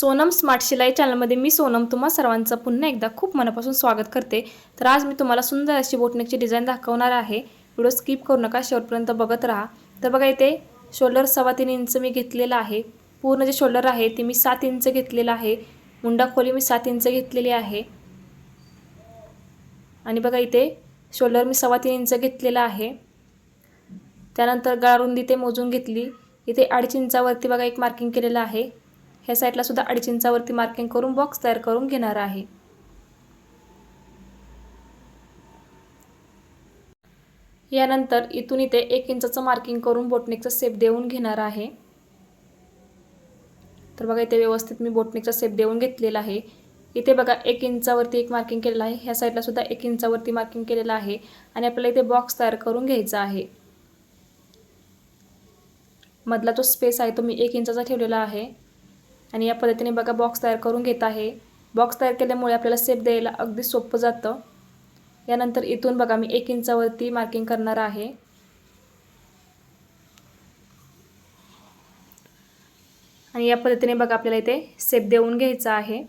Sonam smart शिलाई चॅनलमध्ये मी सोनम तुम्हा सर्वांचं पुन्हा एकदा खूप मनापासून स्वागत करते. तर आज मी तुम्हाला सुंदर अशी बोटनेकची डिझाईन दाखवणार आहे. व्हिडिओ स्किप करू नका शेवटपर्यंत बघत राहा. तर बघा इथे शोल्डर सव्वा तीन इंच मी घेतलेलं आहे. पूर्ण जे शोल्डर आहे ते मी सात इंच घेतलेलं आहे. मुंडा खोली मी सात इंच घेतलेली आहे. आणि बघा इथे शोल्डर मी सव्वा तीन इंच घेतलेलं आहे. त्यानंतर गळारुंदी ते मोजून घेतली. इथे अडीच इंचावरती बघा एक मार्किंग केलेलं आहे. ह्या साईडला सुद्धा अडीच इंचावरती मार्किंग करून बॉक्स तयार करून घेणार आहे. यानंतर इथून इथे एक इंचाचं मार्किंग करून बोटनेकचा सेप देऊन घेणार आहे. तर बघा इथे व्यवस्थित मी बोटनेकचा सेप देऊन घेतलेला आहे. इथे बघा एक इंचावरती एक मार्किंग केलेलं आहे. ह्या साईडला सुद्धा एक इंचावरती मार्किंग केलेलं आहे आणि आपल्याला इथे बॉक्स तयार करून घ्यायचा आहे. मधला जो स्पेस आहे तो मी एक इंचाचा ठेवलेला आहे. आणि या पद्धतीने बघा बॉक्स तयार करून घेत आहे. बॉक्स तयार केल्यामुळे आपल्याला सेप द्यायला अगदी सोपं जातं. यानंतर इथून बघा मी एक इंचावरती मार्किंग करणार आहे. आणि या पद्धतीने बघा आपल्याला इथे सेप देऊन घ्यायचा आहे.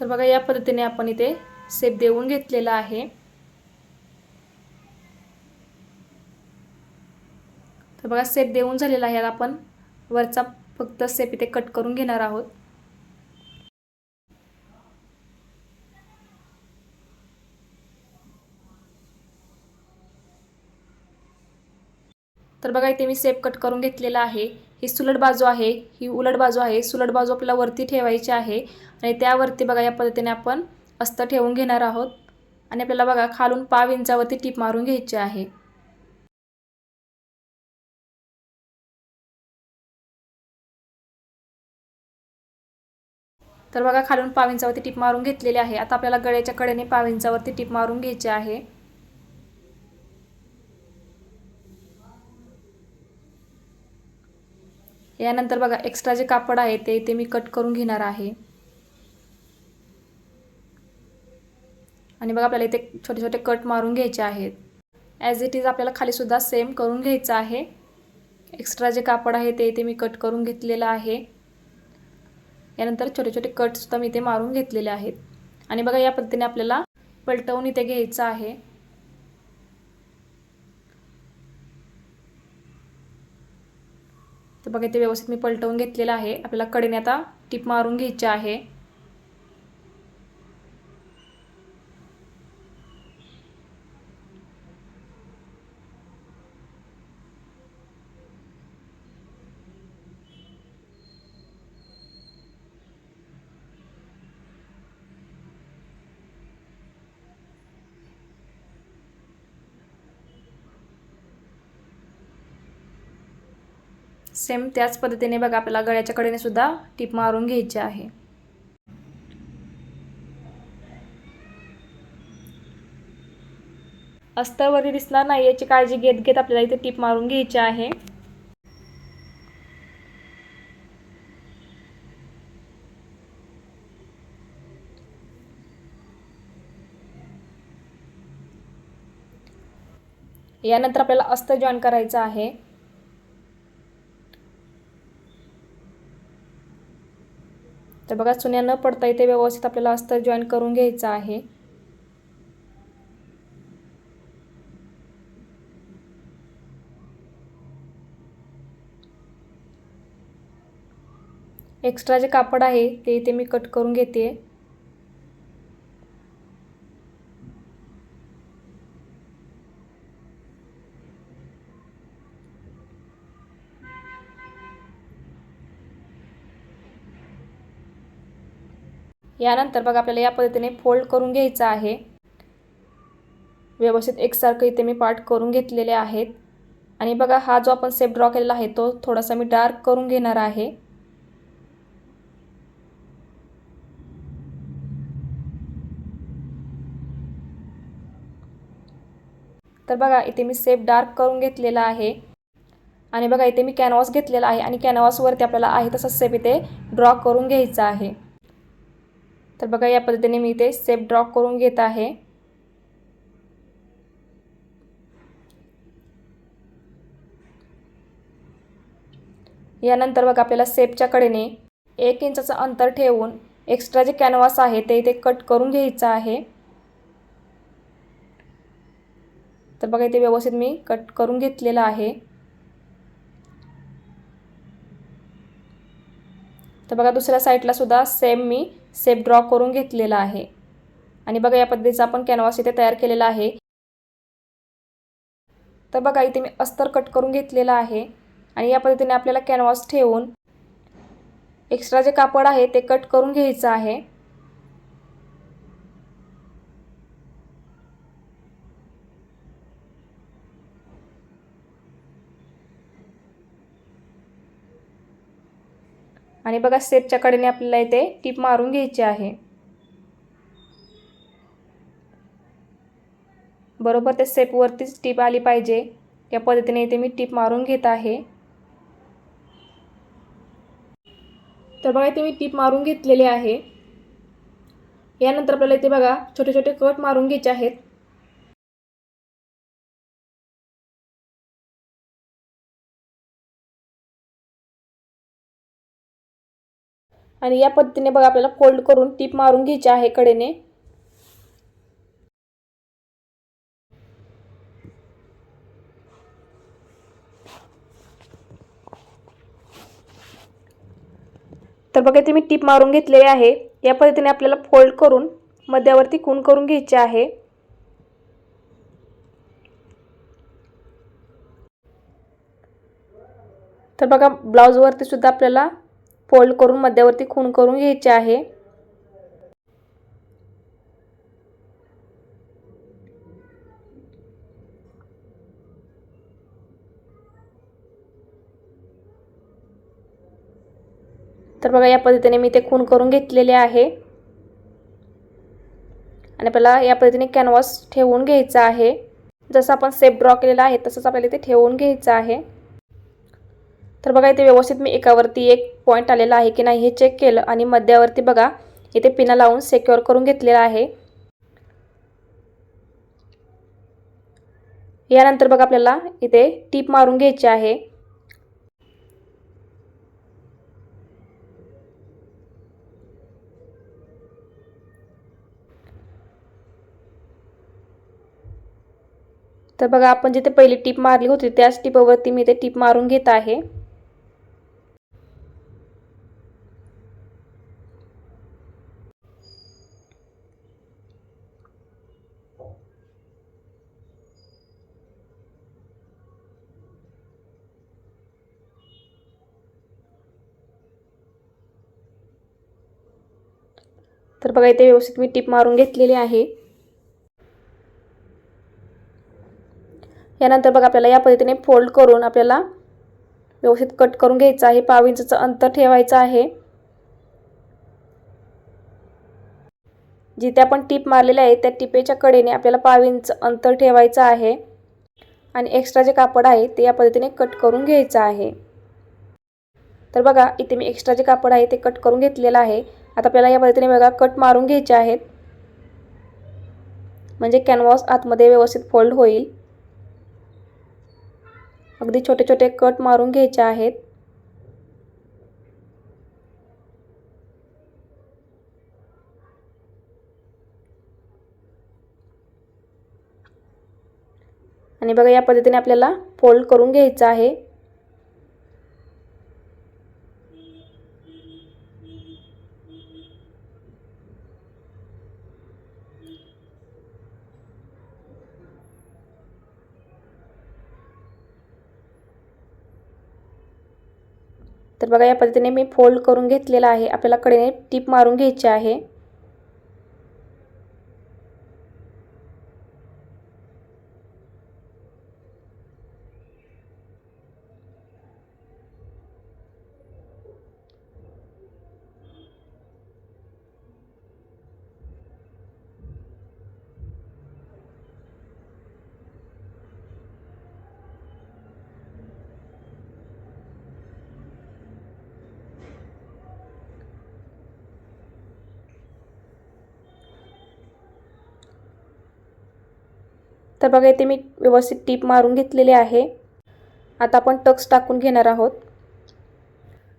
तर बघा या पद्धतीने आपण इथे सेप देऊन घेतलेला आहे. बघा सेप देऊन झालेला आहे. आपण वरचा फक्त सेप इथे कट करून घेणार आहोत. तर बघा इथे मी सेप कट करून घेतलेला आहे. ही सुलट बाजू आहे. ही उलट बाजू आहे. सुलट बाजू आपल्याला वरती ठेवायची आहे. आणि त्यावरती बघा या पद्धतीने आपण अस्तर ठेवून घेणार आहोत. आणि आपल्याला बघा खालून पाव इंचावरती टीप मारून घ्यायची आहे. तर बघा खालून पाविंचावरती टिप टीप मारून घेतलेली आहे. आता आपल्याला गळ्याच्या कडेने पाविंचावरती टिप टीप मारून घ्यायची आहे. यानंतर बघा एक्स्ट्रा जे कापड आहे ते इथे मी कट करून घेणार आहे. आणि बघा आपल्याला इथे छोटे छोटे कट मारून घ्यायचे आहेत. ॲज इट इज आपल्याला खालीसुद्धा सेम करून घ्यायचं आहे. एक्स्ट्रा जे कापड आहे ते इथे मी कट करून घेतलेलं आहे. यानंतर छोटे छोटे कटसुद्धा मी इथे मारून घेतलेले आहेत. आणि बघा या पद्धतीने आपल्याला पलटवून इथे घ्यायचं आहे. तर बघा इथे व्यवस्थित मी पलटवून घेतलेलं आहे. आपल्याला कडेने आता टीप मारून घ्यायची आहे. सेम त्याच पद्धतीने बघा आपल्याला गळ्याच्या कडेने सुद्धा टीप मारून घ्यायची आहे. अस्तरवरती दिसणार नाही याची काळजी घेत घेत आपल्याला इथे टीप मारून घ्यायची आहे. यानंतर आपल्याला अस्तर जॉईन करायचं आहे. तर बघा चुन्या न पडता इथे व्यवस्थित आपल्याला अस्तर जॉईन करून घ्यायचं आहे. एक्स्ट्रा जे कापड आहे ते इथे मी कट करून घेते. यानंतर बघा आपल्याला या पद्धतीने फोल्ड करून घ्यायचं आहे. व्यवस्थित एकसारखं इथे मी पार्ट करून घेतलेले आहेत. आणि बघा हा जो आपण सेप ड्रॉ केलेला आहे तो थोडासा मी डार्क करून घेणार आहे. तर बघा इथे मी सेप डार्क करून घेतलेला आहे. आणि बघा इथे मी कॅनव्हास घेतलेला आहे. आणि कॅनव्हासवरती आपल्याला आहे तसं सेप इथे ड्रॉ करून घ्यायचा आहे. तर बघा या पद्धतीने मी इथे सेप ड्रॉ करून घेत आहे. यानंतर बघा आपल्याला सेपच्या कडेने एक इंचाचं अंतर ठेवून एक्स्ट्रा जे कॅनव्हास आहे ते इथे कट करून घ्यायचं आहे. तर बघा इथे व्यवस्थित मी कट करून घेतलेलं आहे. तर बघा दुसऱ्या साईडला सुद्धा सेम मी सेप ड्रॉ करून घेतलेला आहे. आणि बघा या पद्धतीचा आपण कॅनव्हास इथे तयार केलेला आहे. तर बघा इथे मी अस्तर कट करून घेतलेला आहे. आणि या पद्धतीने आपल्याला कॅनव्हास ठेवून एक्स्ट्रा जे कापड आहे ते कट करून घ्यायचं आहे. आणि बघा स्टेपच्या कडेने आपल्याला इथे टीप मारून घ्यायची आहे. बरोबर त्या स्टेपवरतीच टीप आली पाहिजे. या पद्धतीने इथे मी टीप मारून घेत आहे. तर बघा इथे मी टीप मारून घेतलेली आहे. यानंतर आपल्याला इथे बघा छोटे छोटे कट मारून घ्यायचे आहेत. आणि या पद्धतीने बघा आपल्याला फोल्ड करून टीप मारून घ्यायची आहे कडेने. तर बघा इथे मी टीप मारून घेतलेली आहे. या पद्धतीने आपल्याला फोल्ड करून मध्यावरती खून करून घ्यायचे आहे. तर बघा ब्लाऊजवरती सुद्धा आपल्याला फोल्ड करून मध्यावरती खून करून घ्यायचे आहे. तर बघा या पद्धतीने मी ते खून करून घेतलेले आहे. आणि आपल्याला या पद्धतीने कॅनव्हास ठेवून घ्यायचा आहे. जसं आपण सेप ड्रॉ केलेला आहे तसंच आपल्याला ते ठेवून घ्यायचं आहे. तर बघा इथे व्यवस्थित मी एकावरती एक पॉईंट आलेला आहे की नाही हे चेक केलं आणि मध्यावरती बघा इथे पिना लावून सेक्युअर करून घेतलेला आहे. यानंतर बघा आपल्याला इथे टीप मारून घ्यायची आहे. तर बघा आपण जिथे पहिली टीप मारली होती त्याच टिपवरती मी ते टीप मारून घेत आहे. तर बघा इथे व्यवस्थित मी टीप मारून घेतलेली आहे. यानंतर बघा आपल्याला या पद्धतीने फोल्ड करून आपल्याला व्यवस्थित कट करून घ्यायचं आहे. पाव इंचचं अंतर ठेवायचं आहे. जिथे आपण टीप मारलेले आहे त्या टिपेच्या कडेने आपल्याला पाव इंच अंतर ठेवायचं आहे. आणि एक्स्ट्रा जे कापड आहे ते या पद्धतीने कट करून घ्यायचं आहे. तर बघा इथे मी एक्स्ट्रा जे कापड आहे ते कट करून घेतलेलं आहे. आता आपल्याला या पद्धतीने बघा कट मारून घ्यायचे आहेत. म्हणजे कॅनव्हास आतमध्ये व्यवस्थित फोल्ड होईल. अगदी छोटे छोटे कट मारून घ्यायचे आहेत. आणि बघा या पद्धतीने आपल्याला फोल्ड करून घ्यायचं आहे. तर बघा या पद्धतीने मी फोल्ड करून घेतलेला आहे. आपल्याला कडेने टीप मारून घ्यायची आहे. तर बघा इथे मी व्यवस्थित टीप मारून घेतलेली आहे. आता आपण टक्स टाकून घेणार आहोत.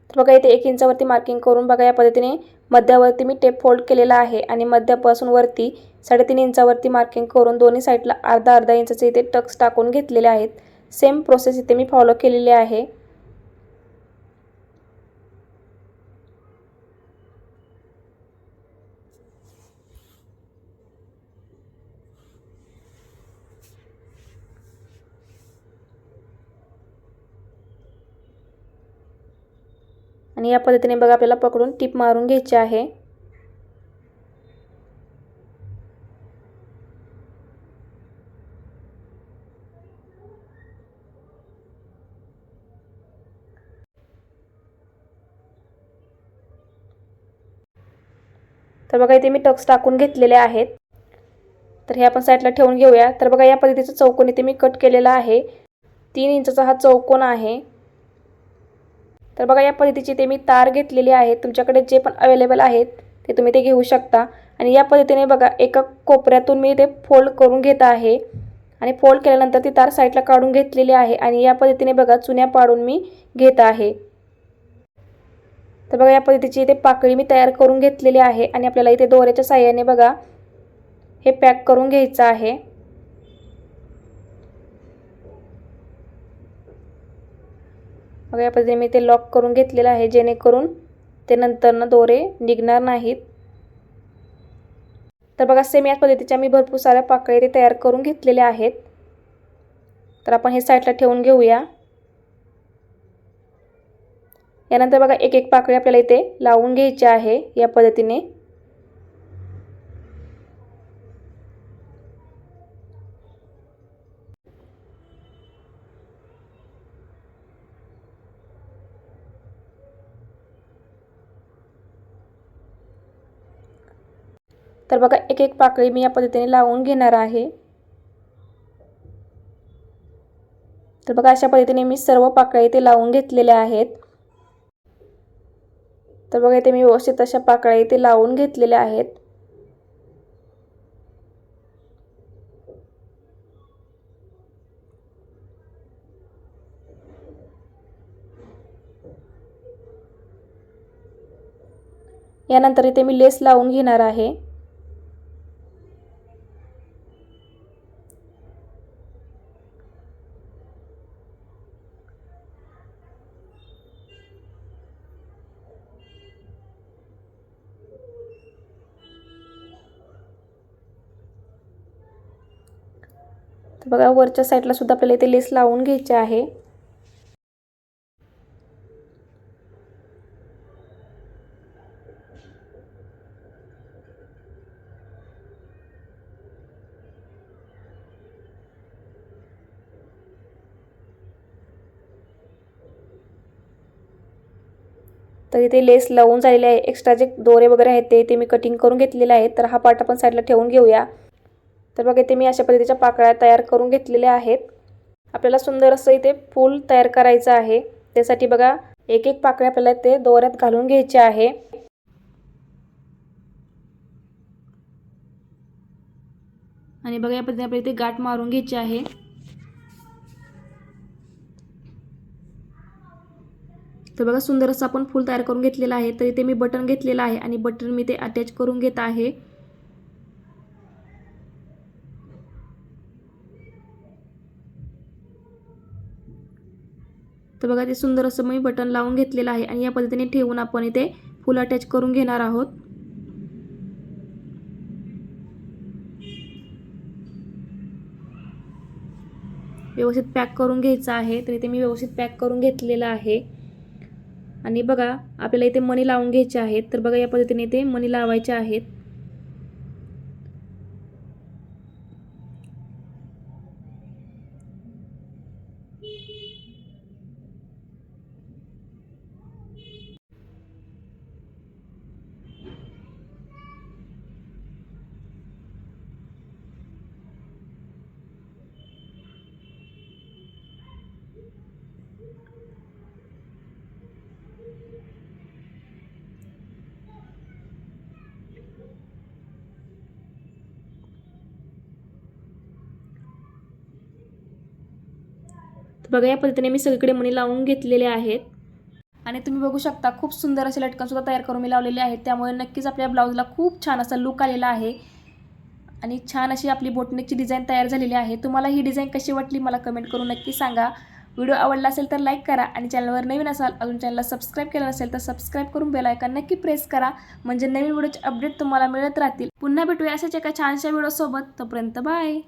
तर बघा इथे एक इंचावरती मार्किंग करून बघा या पद्धतीने मध्यावरती मी टेप फोल्ड केलेला आहे आणि मध्यापासून वरती साडेतीन इंचावरती मार्किंग करून दोन्ही साईडला अर्धा अर्धा इंचाचे इथे टक्स टाकून घेतलेले आहेत. सेम प्रोसेस इथे मी फॉलो केलेली आहे. आणि या पद्धतीने बघा आपल्याला पकडून टिप मारून घ्यायची आहे. तर बघा इथे मी टक्स टाकून घेतलेले आहेत. तर हे आपण साईडला ठेवून घेऊया. तर बघा या पद्धतीचा चौकोन इथे मी कट केलेला आहे. तीन इंचाचा हा चौकोन आहे. तर बघा या पद्धतीची ते मी तार घेतलेली आहे तुमच्याकडे जे पण अवेलेबल आहेत ते तुम्ही ते घेऊ शकता. आणि या पद्धतीने बघा एका कोपऱ्यातून मी ते फोल्ड करून घेत आहे. आणि फोल्ड केल्यानंतर ती तार साईडला काढून घेतलेली आहे. आणि या पद्धतीने बघा चुन्या पाडून मी घेत आहे. तर बघा या पद्धतीची इथे पाकळी मी तयार करून घेतलेली आहे. आणि आपल्याला इथे दोऱ्याच्या साह्याने बघा हे पॅक करून घ्यायचं आहे. बघा या पद्धतीने मी ते लॉक करून घेतलेलं आहे जेणेकरून ते नंतरनं दोरे निघणार नाहीत. तर बघा सेम याच पद्धतीच्या मी भरपूर साऱ्या पाकळी ते तयार करून घेतलेल्या आहेत. तर आपण हे साईडला ठेवून घेऊया. यानंतर बघा एक एक पाकळी आपल्याला इथे लावून घ्यायची आहे या पद्धतीने. तर बघा एक एक पाकळी मी या पद्धतीने लावून घेणार आहे. तर बघा अशा पद्धतीने मी सर्व पाकळ्या इथे लावून घेतलेल्या आहेत. तर बघा इथे मी व्यवस्थित अशा पाकळ्या इथे लावून घेतलेल्या आहेत. यानंतर इथे मी लेस लावून घेणार आहे. बघा वरच्या साईडला सुद्धा आपल्याला इथे लेस लावून घ्यायचे आहे. तर इथे लेस लावून झालेले आहे. एक्स्ट्रा जे दोरे वगैरे आहेत ते ते मी कटिंग करून घेतलेले आहेत. तर हा पार्ट आपण साईडला ठेवून घेऊया. तर बघा इथे मी अशा पद्धतीच्या पाकळ्या तयार करून घेतलेल्या आहेत. आपल्याला सुंदर असं इथे फूल तयार करायचं आहे. त्यासाठी बघा एक एक पाकळ्या आपल्याला ते दोऱ्यात घालून घ्यायचे आहे. आणि बघा या पद्धतीने आपल्याला इथे गाठ मारून घ्यायची आहे. तर बघा सुंदर असं आपण फूल तयार करून घेतलेलं आहे. तर इथे मी बटन घेतलेलं आहे आणि बटन मी ते अटॅच करून घेत आहे. तर बघा ते सुंदर असं मी बटन लावून घेतलेलं आहे आणि या पद्धतीने ठेवून आपण इथे फुल अटॅच करून घेणार आहोत. व्यवस्थित पॅक करून घ्यायचं आहे. तर इथे मी व्यवस्थित पॅक करून घेतलेलं आहे. आणि बघा आपल्याला इथे मणी लावून घ्यायचे आहेत. तर बघा या पद्धतीने इथे मणी लावायचे आहेत. बघा या पद्धतीने मी सगळीकडे मणी लावून घेतलेले आहेत. आणि तुम्ही बघू शकता खूप सुंदर असे लटकनसुद्धा तयार करून मी लावलेले आहेत. त्यामुळे नक्कीच आपल्या ब्लाऊजला खूप छान असा लुक आलेला आहे. आणि छान अशी आपली बोटनेकची डिझाईन तयार झालेली आहे. तुम्हाला ही डिझाईन कशी वाटली मला कमेंट करून नक्की सांगा. व्हिडिओ आवडला असेल तर लाईक करा आणि चॅनलवर नवीन असाल अजून चॅनलला सबस्क्राईब केलं नसेल तर सबस्क्राईब करून बेल आयकॉन नक्की प्रेस करा. म्हणजे नवीन व्हिडिओचे अपडेट तुम्हाला मिळत राहतील. पुन्हा भेटूया अशाच एका छानशा व्हिडिओसोबत तोपर्यंत बाय